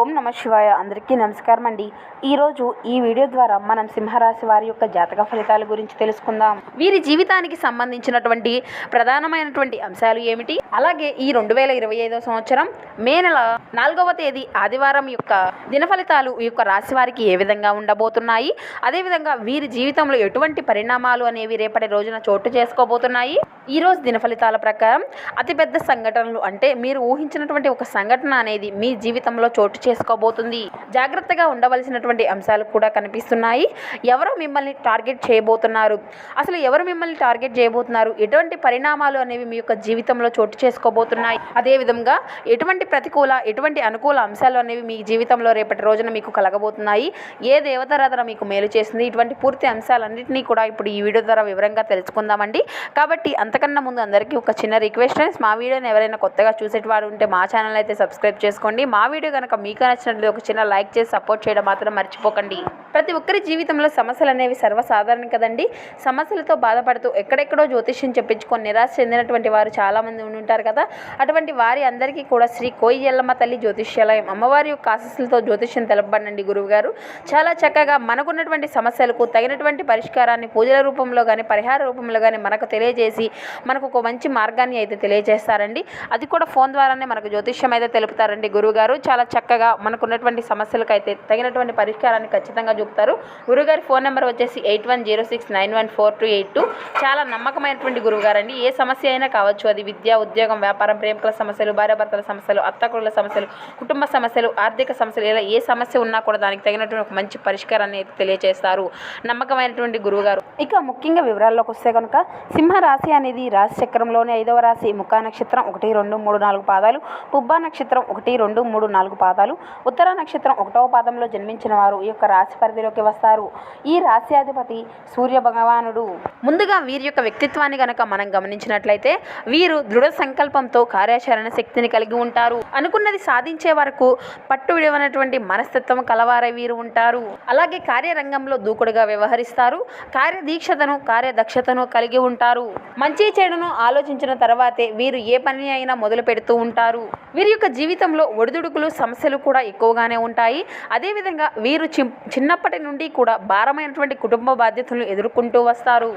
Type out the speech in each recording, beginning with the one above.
ఓం నమ శివాయ. అందరికీ నమస్కారం అండి. ఈరోజు ఈ వీడియో ద్వారా మనం సింహరాశి వారి యొక్క జాతక ఫలితాల గురించి తెలుసుకుందాం. వీరి జీవితానికి సంబంధించినటువంటి ప్రధానమైనటువంటి అంశాలు ఏమిటి? అలాగే ఈ రెండు వేల ఇరవై ఐదో సంవత్సరం మే నెల నాలుగవ తేదీ ఆదివారం యొక్క దిన ఫలితాలు ఈ యొక్క రాశి వారికి ఏ విధంగా ఉండబోతున్నాయి? అదేవిధంగా వీరి జీవితంలో ఎటువంటి పరిణామాలు అనేవి రేపటి రోజున చోటు చేసుకోబోతున్నాయి? ఈ రోజు దిన ఫలితాల ప్రకారం అతిపెద్ద సంఘటనలు అంటే మీరు ఊహించినటువంటి ఒక సంఘటన అనేది మీ జీవితంలో చోటు చేసుకోబోతుంది. జాగ్రత్తగా ఉండవలసినటువంటి అంశాలు కూడా కనిపిస్తున్నాయి. ఎవరు మిమ్మల్ని టార్గెట్ చేయబోతున్నారు? అసలు ఎవరు మిమ్మల్ని టార్గెట్ చేయబోతున్నారు? ఎటువంటి పరిణామాలు అనేవి మీ యొక్క జీవితంలో చోటు చేసుకోబోతున్నాయి? అదేవిధంగా ఎటువంటి ప్రతికూల ఎటువంటి అనుకూల అంశాలు అనేవి మీ జీవితంలో రేపటి రోజున మీకు కలగబోతున్నాయి? ఏ దేవతారాధన మీకు మేలు చేస్తుంది ఇటువంటి పూర్తి అంశాలన్నింటినీ కూడా ఇప్పుడు ఈ వీడియో ద్వారా వివరంగా తెలుసుకుందామండి. కాబట్టి అంతకన్నా ముందు అందరికీ ఒక చిన్న రిక్వెస్ట్ ఫ్రెండ్స్ మా వీడియోని ఎవరైనా కొత్తగా చూసేటవారు ఉంటే మా ఛానల్ అయితే సబ్స్క్రైబ్ చేసుకోండి. మా వీడియో కనుక మీకు నచ్చినట్లయితే ఒక చిన్న లైక్ చేసి సపోర్ట్ చేయడం మాత్రం మర్చిపోకండి. ప్రతి ఒక్కరి జీవితంలో సమస్యలు అనేవి సర్వసాధారణం కదండి. సమస్యలతో బాధపడుతూ ఎక్కడెక్కడో జ్యోతిష్యం చెప్పించుకొని నిరాశ చెందినటువంటి వారు చాలామంది ఉండి ఉంటారు కదా. అటువంటి వారి అందరికీ కూడా శ్రీ కోయ్యల్లమ్మ తల్లి జ్యోతిష్యాలయం అమ్మవారి యొక్క ఆశస్సులతో జ్యోతిష్యం తెలపబడండి గురువు గారు చాలా చక్కగా మనకున్నటువంటి సమస్యలకు తగినటువంటి పరిష్కారాన్ని పూజల రూపంలో కానీ పరిహార రూపంలో కానీ మనకు తెలియజేసి మనకు ఒక మంచి మార్గాన్ని అయితే తెలియజేస్తారండి. అది కూడా ఫోన్ ద్వారానే మనకు జ్యోతిష్యం అయితే తెలుపుతారండి గురువుగారు. చాలా చక్కగా మనకున్నటువంటి సమస్యలకు అయితే తగినటువంటి పరిష్కారాన్ని ఖచ్చితంగా చూపుతారు. గురుగారి ఫోన్ నెంబర్ వచ్చేసి eight one zero six nine one four two eight two. చాలా నమ్మకమైనటువంటి గురువుగారు అండి ఏ సమస్య అయినా కావచ్చు అది విద్య ఉద్యోగం వ్యాపారం ప్రేమికుల సమస్యలు భార్యాభర్తల సమస్యలు అత్తకుల సమస్యలు కుటుంబ సమస్యలు ఆర్థిక సమస్యలు ఇలా ఏ సమస్య ఉన్నా కూడా దానికి తగినటువంటి ఒక మంచి పరిష్కారాన్ని అయితే తెలియజేస్తారు నమ్మకమైనటువంటి గురువుగారు. ఇక ముఖ్యంగా వివరాల్లోకి వస్తే కనుక సింహ రాశి అనేది రాశి చక్రంలోని ఐదవ రాశి. ముఖా నక్షత్రం ఒకటి రెండు మూడు నాలుగు పాదాలు. పుబ్బా నక్షత్రం ఒకటి రెండు మూడు నాలుగు పాదాలు. ఉత్తర నక్షత్రం ఒకటవ పాదంలో జన్మించిన వారు ఈ యొక్క రాశి పరిధిలోకి వస్తారు. ఈ రాశ్యాధిపతి సూర్య భగవానుడు. ముందుగా వీరి యొక్క వ్యక్తిత్వాన్ని గనక మనం గమనించినట్లయితే వీరు దృఢ సంకల్పంతో కార్యాచరణ శక్తిని కలిగి ఉంటారు. అనుకున్నది సాధించే వరకు పట్టు విడవనటువంటి మనస్తత్వం కలవారై వీరు ఉంటారు. అలాగే కార్యరంగంలో దూకుడుగా వ్యవహరిస్తారు. కార్యదీక్షతను కార్యదక్షతను కలిగి ఉంటారు. మంచి చెడును ఆలోచించిన తర్వాతే వీరు ఏ పని అయినా మొదలు పెడుతూ ఉంటారు. వీరి యొక్క జీవితంలో ఒడిదుడుకులు సమస్యలు కూడా ఎక్కువగానే ఉంటాయి. అదేవిధంగా వీరు చిన్నప్పటి నుండి కూడా భారమైనటువంటి కుటుంబ బాధ్యతలను ఎదుర్కొంటూ వస్తారు.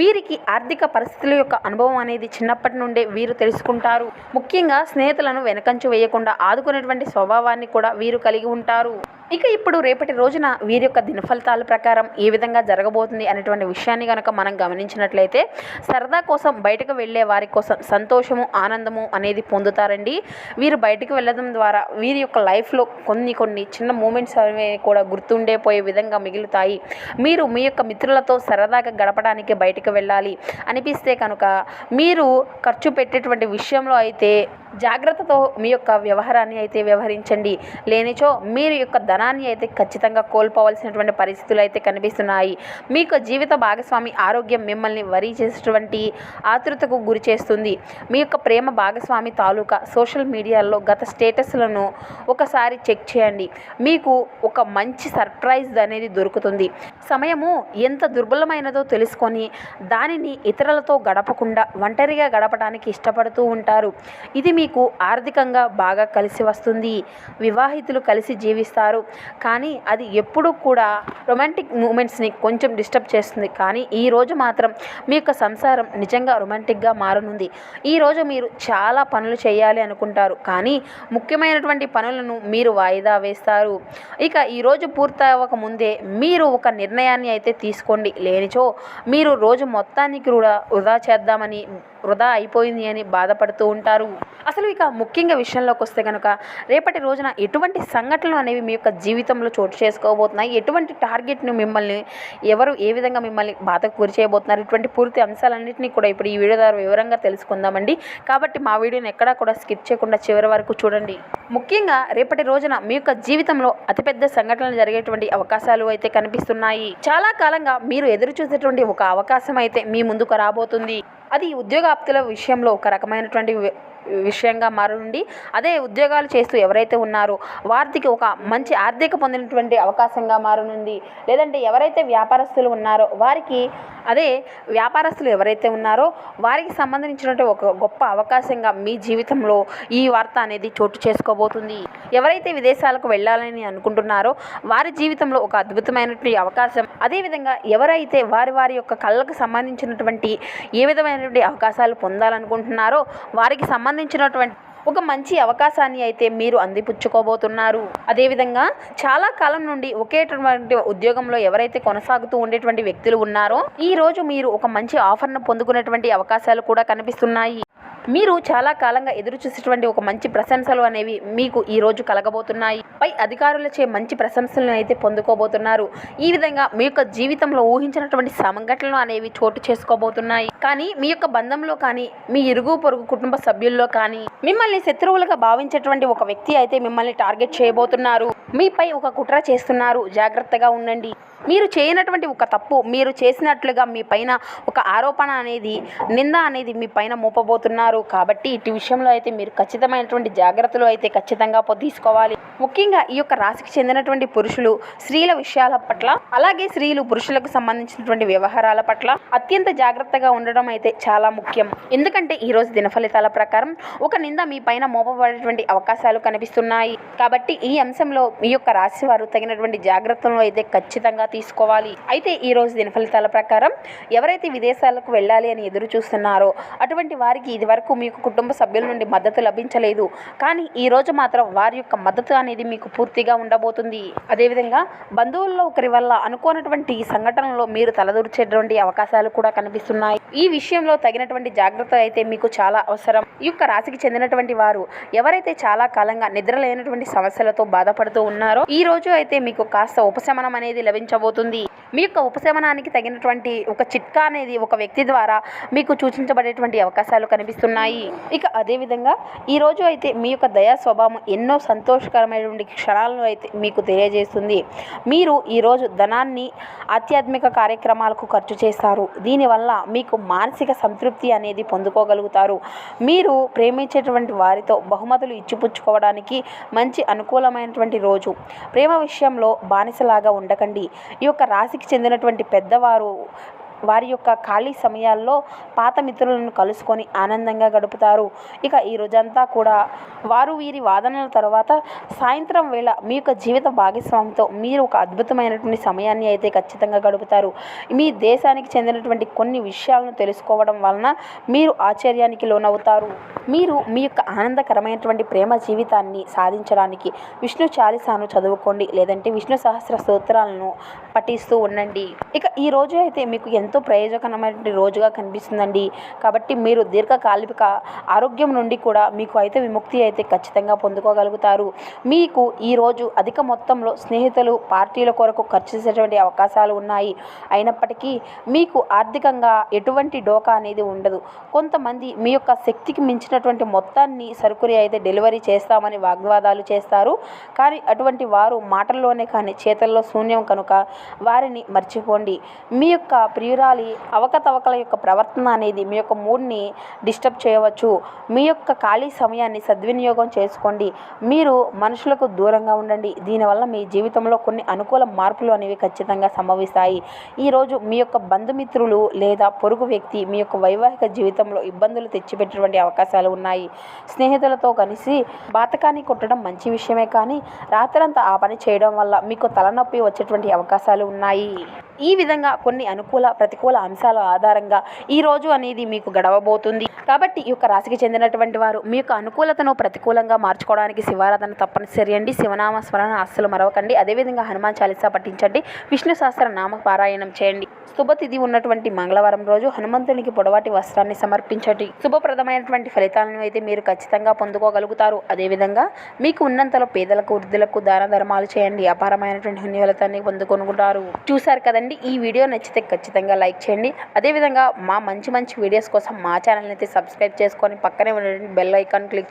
వీరికి ఆర్థిక పరిస్థితుల యొక్క అనుభవం అనేది చిన్నప్పటి నుండే వీరు తెలుసుకుంటారు. ముఖ్యంగా స్నేహితులను వెనకంచు వేయకుండా ఆదుకునేటువంటి స్వభావాన్ని కూడా వీరు కలిగి ఉంటారు. ఇక ఇప్పుడు రేపటి రోజున వీరి యొక్క దినఫలితాల ప్రకారం ఏ విధంగా జరగబోతుంది అనేటువంటి విషయాన్ని కనుక మనం గమనించినట్లయితే సరదా కోసం బయటకు వెళ్ళే వారి కోసం సంతోషము ఆనందము అనేది పొందుతారండి. వీరు బయటకు వెళ్ళడం ద్వారా వీరి యొక్క లైఫ్లో కొన్ని కొన్ని చిన్న మూమెంట్స్ అనేవి కూడా గుర్తుండేపోయే విధంగా మిగులుతాయి. మీరు మీ యొక్క మిత్రులతో సరదాగా గడపడానికి బయటకు వెళ్ళాలి. అనిపిస్తే కనుక మీరు ఖర్చు పెట్టేటువంటి విషయంలో అయితే జాగ్రత్తతో మీ యొక్క వ్యవహారాన్ని అయితే వ్యవహరించండి. లేనిచో మీరు యొక్క ధనాన్ని అయితే ఖచ్చితంగా కోల్పోవలసినటువంటి పరిస్థితులు అయితే కనిపిస్తున్నాయి. మీ యొక్క జీవిత భాగస్వామి ఆరోగ్యం మిమ్మల్ని వరి చేసేటువంటి ఆతృతకు గురి చేస్తుంది. మీ యొక్క ప్రేమ భాగస్వామి తాలూకా సోషల్ మీడియాలో గత స్టేటస్లను ఒకసారి చెక్ చేయండి. మీకు ఒక మంచి సర్ప్రైజ్ అనేది దొరుకుతుంది. సమయము ఎంత దుర్బలమైనదో తెలుసుకొని దానిని ఇతరులతో గడపకుండా ఒంటరిగా గడపడానికి ఇష్టపడుతూ ఉంటారు. ఇది మీ మీకు ఆర్థికంగా బాగా కలిసి వస్తుంది. వివాహితులు కలిసి జీవిస్తారు. కానీ అది ఎప్పుడూ కూడా రొమాంటిక్ మూమెంట్స్ని కొంచెం డిస్టర్బ్ చేస్తుంది. కానీ ఈ రోజు మాత్రం మీ యొక్క సంసారం నిజంగా రొమాంటిక్గా మారనుంది. ఈ రోజు మీరు చాలా పనులు చేయాలి అనుకుంటారు. కానీ ముఖ్యమైనటువంటి పనులను మీరు వాయిదా వేస్తారు. ఇక ఈరోజు పూర్తవక ముందే మీరు ఒక నిర్ణయాన్ని అయితే తీసుకోండి. లేనిచో మీరు రోజు మొత్తానికి కూడా వృధా చేద్దామని వృధా అయిపోయింది అని బాధపడుతూ ఉంటారు. అసలు ఇక ముఖ్యంగా విషయంలోకి వస్తే కనుక రేపటి రోజున ఎటువంటి సంఘటనలు అనేవి మీ యొక్క జీవితంలో చోటు చేసుకోబోతున్నాయి? ఎటువంటి టార్గెట్ను మిమ్మల్ని ఎవరు ఏ విధంగా మిమ్మల్ని బాధకు గురి చేయబోతున్నారు? ఇటువంటి పూర్తి అంశాలన్నింటినీ కూడా ఇప్పుడు ఈ వీడియో ద్వారా వివరంగా తెలుసుకుందామండి. కాబట్టి మా వీడియోని ఎక్కడా కూడా స్కిప్ చేయకుండా చివరి వరకు చూడండి. ముఖ్యంగా రేపటి రోజున మీ యొక్క జీవితంలో అతిపెద్ద సంఘటనలు జరిగేటువంటి అవకాశాలు అయితే కనిపిస్తున్నాయి. చాలా కాలంగా మీరు ఎదురు చూసేటువంటి ఒక అవకాశం అయితే మీ ముందుకు రాబోతుంది. అది ఉద్యోగాప్తుల విషయంలో ఒక రకమైనటువంటి విషయంగా మారనుండి అదే ఉద్యోగాలు చేస్తూ ఎవరైతే ఉన్నారో వారికి ఒక మంచి ఆర్థిక పొందినటువంటి అవకాశంగా మారనుంది. లేదంటే ఎవరైతే వ్యాపారస్తులు ఉన్నారో వారికి అదే వ్యాపారస్తులు ఎవరైతే ఉన్నారో వారికి సంబంధించినటువంటి ఒక గొప్ప అవకాశంగా మీ జీవితంలో ఈ వార్త అనేది చోటు చేసుకోబోతుంది. ఎవరైతే విదేశాలకు వెళ్ళాలని అనుకుంటున్నారో వారి జీవితంలో ఒక అద్భుతమైనటువంటి అవకాశం. అదేవిధంగా ఎవరైతే వారి వారి యొక్క కళ్ళకు సంబంధించినటువంటి ఏ విధమైనటువంటి అవకాశాలు పొందాలనుకుంటున్నారో వారికి సంబంధించినటువంటి ఒక మంచి అవకాశాన్ని అయితే మీరు అందిపుచ్చుకోబోతున్నారు. అదేవిధంగా చాలా కాలం నుండి ఒకేటువంటి ఉద్యోగంలో ఎవరైతే కొనసాగుతూ ఉండేటువంటి వ్యక్తులు ఉన్నారో ఈ రోజు మీరు ఒక మంచి ఆఫర్ను పొందుకునేటువంటి అవకాశాలు కూడా కనిపిస్తున్నాయి. మీరు చాలా కాలంగా ఎదురు చూసేటువంటి ఒక మంచి ప్రశంసలు అనేవి మీకు ఈ రోజు కలగబోతున్నాయి. పై అధికారులచే మంచి ప్రశంసలను అయితే పొందుకోబోతున్నారు. ఈ విధంగా మీ యొక్క జీవితంలో ఊహించినటువంటి సంఘటనలు అనేవి చోటు చేసుకోబోతున్నాయి. కానీ మీ యొక్క బంధంలో కానీ మీ ఇరుగు పొరుగు కుటుంబ సభ్యుల్లో కానీ మిమ్మల్ని శత్రువులుగా భావించేటువంటి ఒక వ్యక్తి అయితే మిమ్మల్ని టార్గెట్ చేయబోతున్నారు. మీపై ఒక కుట్ర చేస్తున్నారు. జాగ్రత్తగా ఉండండి. మీరు చేయనటువంటి ఒక తప్పు మీరు చేసినట్లుగా మీ పైన ఒక ఆరోపణ అనేది నింద అనేది మీ పైన మోపబోతున్నారు. కాబట్టి ఇటు విషయంలో అయితే మీరు ఖచ్చితమైనటువంటి జాగ్రత్తలు అయితే ఖచ్చితంగా తీసుకోవాలి. ముఖ్యంగా ఈ యొక్క రాశికి చెందినటువంటి పురుషులు స్త్రీల విషయాల పట్ల అలాగే స్త్రీలు పురుషులకు సంబంధించినటువంటి వ్యవహారాల పట్ల అత్యంత జాగ్రత్తగా ఉండడం అయితే చాలా ముఖ్యం. ఎందుకంటే ఈ రోజు దిన ఫలితాల ప్రకారం ఒక నింద మీ పైన మోపబడేటువంటి అవకాశాలు కనిపిస్తున్నాయి. కాబట్టి ఈ అంశంలో మీ యొక్క రాశి వారు తగినటువంటి జాగ్రత్తలను అయితే ఖచ్చితంగా తీసుకోవాలి. అయితే ఈ రోజు దిన ఫలితాల ప్రకారం ఎవరైతే విదేశాలకు వెళ్ళాలి అని ఎదురు చూస్తున్నారో అటువంటి వారికి ఇది వరకు మీకు కుటుంబ సభ్యుల నుండి మద్దతు లభించలేదు. కానీ ఈ రోజు మాత్రం వారి యొక్క మద్దతు అనేది మీకు పూర్తిగా ఉండబోతుంది. అదేవిధంగా బంధువుల్లో ఒకరి వల్ల అనుకోనటువంటి సంఘటనలో మీరు తలదూర్చేటువంటి అవకాశాలు కూడా కనిపిస్తున్నాయి. ఈ విషయంలో తగినటువంటి జాగ్రత్త అయితే మీకు చాలా అవసరం. ఈ యొక్క రాశికి చెందినటువంటి వారు ఎవరైతే చాలా కాలంగా నిద్ర లేనటువంటి సమస్యలతో బాధపడుతూ ఉన్నారో ఈ రోజు అయితే మీకు కాస్త ఉపశమనం అనేది లభించబోతుంది. మీ యొక్క ఉపశమనానికి తగినటువంటి ఒక చిట్కా అనేది ఒక వ్యక్తి ద్వారా మీకు సూచించబడేటువంటి అవకాశాలు కనిపిస్తున్నాయి. ఇక అదేవిధంగా ఈ రోజు అయితే మీ యొక్క దయా స్వభావం ఎన్నో సంతోషకరమైనటువంటి క్షణాలను అయితే మీకు తెలియజేస్తుంది. మీరు ఈరోజు ధనాన్ని ఆధ్యాత్మిక కార్యక్రమాలకు ఖర్చు చేస్తారు. దీనివల్ల మీకు మానసిక సంతృప్తి అనేది పొందుకోగలుగుతారు. మీరు ప్రేమించేటువంటి వారితో బహుమతులు ఇచ్చిపుచ్చుకోవడానికి మంచి అనుకూలమైనటువంటి రోజు. ప్రేమ విషయంలో బానిసలాగా ఉండకండి. ఈ యొక్క రాశికి చెందినటువంటి పెద్దవారు వారి యొక్క ఖాళీ సమయాల్లో పాత మిత్రులను కలుసుకొని ఆనందంగా గడుపుతారు. ఇక ఈ రోజంతా కూడా వారు వీరి వాదనల తర్వాత సాయంత్రం వేళ మీ యొక్క జీవిత భాగస్వామితో మీరు ఒక అద్భుతమైనటువంటి సమయాన్ని అయితే ఖచ్చితంగా గడుపుతారు. మీ దేశానికి చెందినటువంటి కొన్ని విషయాలను తెలుసుకోవడం వలన మీరు ఆశ్చర్యానికి లోనవుతారు. మీరు మీ యొక్క ఆనందకరమైనటువంటి ప్రేమ జీవితాన్ని సాధించడానికి విష్ణు చాలీసాను చదువుకోండి లేదంటే విష్ణు సహస్ర స్తోత్రాలను పఠిస్తూ ఉండండి. ఇక ఈ రోజు అయితే మీకు ఎంత ప్రయోజనకరమైనటువంటి రోజుగా కనిపిస్తుందండి. కాబట్టి మీరు దీర్ఘకాలిక ఆరోగ్యం నుండి కూడా మీకు అయితే విముక్తి అయితే ఖచ్చితంగా పొందుకోగలుగుతారు. మీకు ఈ రోజు అధిక మొత్తంలో స్నేహితులు పార్టీల కొరకు ఖర్చు చేసేటువంటి అవకాశాలు ఉన్నాయి. అయినప్పటికీ మీకు ఆర్థికంగా ఎటువంటి డోకా అనేది ఉండదు. కొంతమంది మీ యొక్క శక్తికి మించినటువంటి మొత్తాన్ని సరుకుని అయితే డెలివరీ చేస్తామని వాగ్వాదాలు చేస్తారు. కానీ అటువంటి వారు మాటల్లోనే కానీ చేతల్లో శూన్యం కనుక వారిని మర్చిపోండి. మీ యొక్క ఎదురాలి అవకతవకల యొక్క ప్రవర్తన అనేది మీ యొక్క మూడ్ని డిస్టర్బ్ చేయవచ్చు. మీ యొక్క ఖాళీ సమయాన్ని సద్వినియోగం చేసుకోండి. మీరు మనుషులకు దూరంగా ఉండండి. దీనివల్ల మీ జీవితంలో కొన్ని అనుకూల మార్పులు అనేవి ఖచ్చితంగా సంభవిస్తాయి. ఈరోజు మీ యొక్క బంధుమిత్రులు లేదా పొరుగు వ్యక్తి మీ యొక్క వైవాహిక జీవితంలో ఇబ్బందులు తెచ్చిపెట్టేటువంటి అవకాశాలు ఉన్నాయి. స్నేహితులతో కలిసి బాతకాన్ని కొట్టడం మంచి విషయమే కానీ రాత్రంతా ఆ పని చేయడం వల్ల మీకు తలనొప్పి వచ్చేటువంటి అవకాశాలు ఉన్నాయి. ఈ విధంగా కొన్ని అనుకూల ప్రతికూల అంశాల ఆధారంగా ఈ రోజు అనేది మీకు గడవబోతుంది. కాబట్టి ఈ యొక్క రాశికి చెందినటువంటి వారు మీ యొక్క అనుకూలతను ప్రతికూలంగా మార్చుకోవడానికి శివారాధన తప్పనిసరి అండి. శివనామ స్మరణ అస్సలు మరవకండి. అదేవిధంగా హనుమాన్ చాలీసా పఠించండి. విష్ణు సహస్ర నామ పారాయణం చేయండి. శుభతిథి ఉన్నటువంటి మంగళవారం రోజు హనుమంతునికి పొడవాటి వస్త్రాన్ని సమర్పించండి. శుభప్రదమైనటువంటి ఫలితాలను అయితే మీరు ఖచ్చితంగా పొందుకోగలుగుతారు. అదేవిధంగా మీకు ఉన్నంతలో పేదలకు వృద్ధులకు దాన ధర్మాలు చేయండి. అపారమైనటువంటి పుణ్యఫలితాన్ని పొందుకొనుకుంటారు. చూశారు కదండి? ఈ వీడియో నచ్చితే ఖచ్చితంగా లైక్ చేయండి. అదేవిధంగా మా మంచి మంచి వీడియోస్ కోసం మా ఛానల్ని అయితే సబ్స్క్రైబ్ చేసుకొని పక్కనే ఉన్నటువంటి బెల్ ఐకాన్ క్లిక్